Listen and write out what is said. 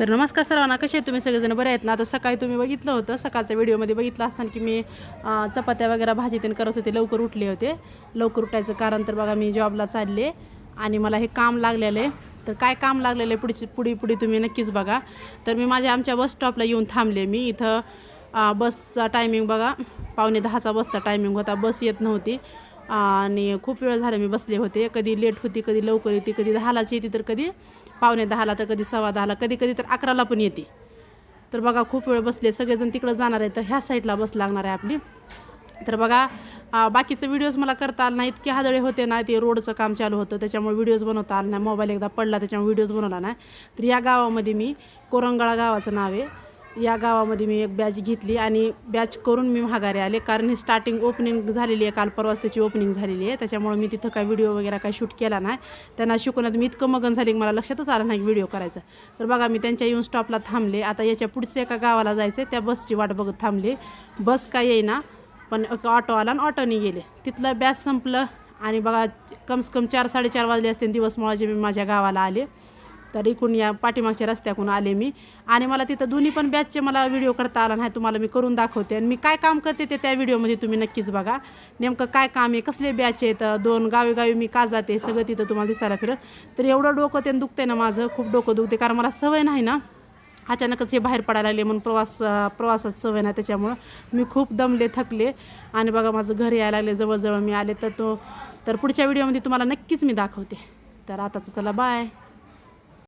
तर नमस्कार सर्वांना कसे आहेत तुम्ही? सगळेजण बरे आहेत ना? आता सकाळी तुम्ही बघितलं होतं सकाळच्या व्हिडिओमध्ये बघितलं असताना की मी चपात्या वगैरे भाजी तेन करत होते लवकर उठले होते. लवकर उठायचं कारण तर बघा मी जॉबला चालले आणि मला हे काम लागलेलं. आहे तर काय काम लागलेलं आहे पुढची पुढे पुढे तुम्ही नक्कीच बघा. तर मी माझ्या आमच्या बस स्टॉपला येऊन थांबले मी. इथं बसचा टायमिंग बघा पावणे दहाचा बसचा टायमिंग होता. बस येत नव्हती. आणि खूप वेळ झाला मी बसले होते. कधी लेट होती कधी लवकर येते कधी दहालाच येते तर कधी पावणे दहाला तर कधी सव्वा दहाला कधी कधी तर अकराला पण येते. तर बघा खूप वेळ बसले. सगळेजण तिकडं जाणार आहे तर ह्या साईडला बस लागणार आहे आपली. तर बघा बाकीचे व्हिडिओज मला करता आलं नाही इतके हादळे होते ना ते रोडचं काम चालू होतं. त्याच्यामुळे व्हिडिओज बनवता आला नाही. मोबाईल एकदा पडला त्याच्यामुळे व्हिडिओज बनवला नाही. तर या गावामध्ये मी कोरंगळा गावाचं नाव आहे. या गावामध्ये मी एक बॅच घेतली आणि बॅच करून मी माघारी आले. कारण ही स्टार्टिंग ओपनिंग झालेली आहे काल परवाच त्याची ओपनिंग झालेली आहे. त्याच्यामुळे मी तिथं काय व्हिडिओ वगैरे काय शूट केला नाही. त्यांना शिकवण्यात मी इतकं मगन झाली की मला लक्षातच आलं नाही व्हिडिओ करायचा. तर बघा मी त्यांच्या येऊन स्टॉपला थांबले. आता याच्या पुढच्या एका गावाला जायचं त्या बसची वाट बघत थांबले. बस काय येईना पण ऑटो आला आणि ऑटोने गेले. तिथलं बॅच संपलं आणि बघा कमसे कम चार साडेचार वाजले असते दिवस मुळाचे मी माझ्या गावाला आले. तर इकडून या पाठीमागच्या रस्त्याकडून आले मी. आणि मला तिथं दोन्ही पण बॅचचे मला व्हिडिओ करता आला नाही तुम्हाला मी करून दाखवते. आणि मी काय काम करते ते त्या व्हिडिओमध्ये तुम्ही नक्कीच बघा. नेमकं काय काम आहे कसले बॅच आहेत दोन गावी गावी मी का जाते सगळं तिथं तुम्हाला दिसायला फिरत तर एवढं डोकं ते दुखते ना माझं खूप डोकं दुखते कारण मला सवय नाही ना. अचानकच हे बाहेर पडायला लागले म्हणून प्रवास प्रवासात सवय नाही त्याच्यामुळं. मी खूप दमले थकले. आणि बघा माझं घर यायला लागले जवळजवळ मी आले तर तो तर पुढच्या व्हिडिओमध्ये तुम्हाला नक्कीच मी दाखवते. तर आताचं चला बाय